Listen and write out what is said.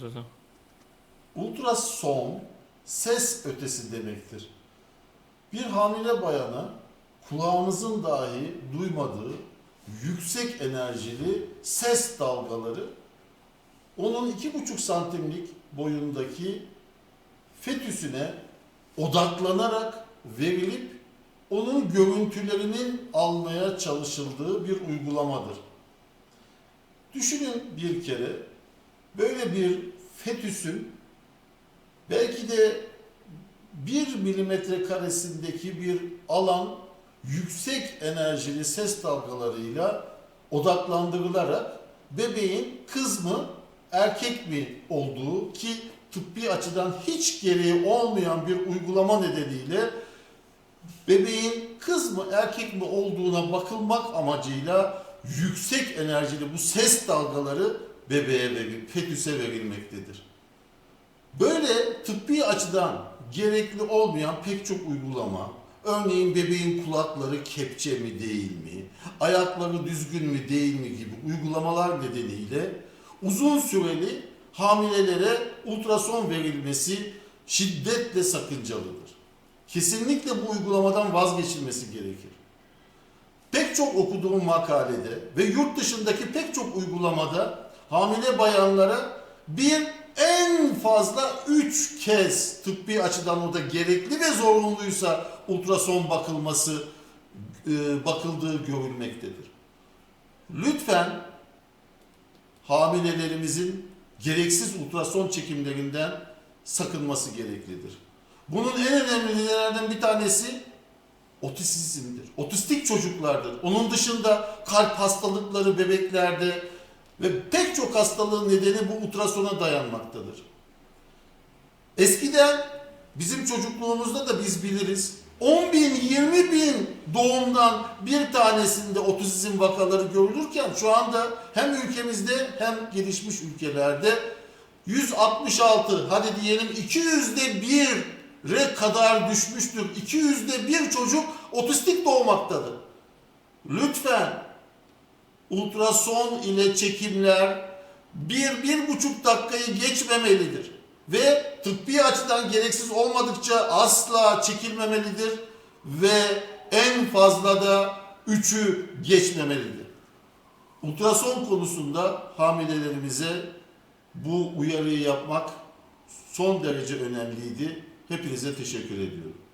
diyoruz o zaman. Ultrason ses ötesi demektir. Bir hamile bayana kulağımızın dahi duymadığı yüksek enerjili ses dalgaları onun iki buçuk santimlik boyundaki fetüsüne odaklanarak verilip onun görüntülerinin almaya çalışıldığı bir uygulamadır. Düşünün bir kere böyle bir fetüsün belki de bir milimetre karesindeki bir alan yüksek enerjili ses dalgalarıyla odaklandırılarak bebeğin kız mı erkek mi olduğu ki tıbbi açıdan hiç gereği olmayan bir uygulama nedeniyle bebeğin kız mı erkek mi olduğuna bakılmak amacıyla yüksek enerjili bu ses dalgaları bebeğe veril, fetüse verilmektedir. Böyle tıbbi açıdan gerekli olmayan pek çok uygulama, örneğin bebeğin kulakları kepçe mi değil mi, ayakları düzgün mü değil mi gibi uygulamalar nedeniyle uzun süreli hamilelere ultrason verilmesi şiddetle sakıncalıdır. Kesinlikle bu uygulamadan vazgeçilmesi gerekir. Pek çok okuduğum makalede ve yurt dışındaki pek çok uygulamada hamile bayanlara bir en fazla 3 kez tıbbi açıdan o da gerekli ve zorunluysa ultrason bakılması e, bakıldığı görülmektedir. Lütfen hamilelerimizin gereksiz ultrason çekimlerinden sakınması gereklidir. Bunun en önemli nedenlerden bir tanesi otisizmdir. Otistik çocuklardır. Onun dışında kalp hastalıkları bebeklerde ve pek çok hastalığın nedeni bu ultrasona dayanmaktadır. Eskiden bizim çocukluğumuzda da biz biliriz 10 bin 20 bin doğumdan bir tanesinde otizm vakaları görülürken şu anda hem ülkemizde hem gelişmiş ülkelerde 166 hadi diyelim 200'de bir kadar düşmüştür. 200'de bir çocuk otistik doğmaktadır. Lütfen ultrason ile çekimler bir, bir buçuk dakikayı geçmemelidir. Ve tıbbi açıdan gereksiz olmadıkça asla çekilmemelidir ve en fazla da üçü geçmemelidir. Ultrason konusunda hamilelerimize bu uyarıyı yapmak son derece önemliydi. Hepinize teşekkür ediyorum.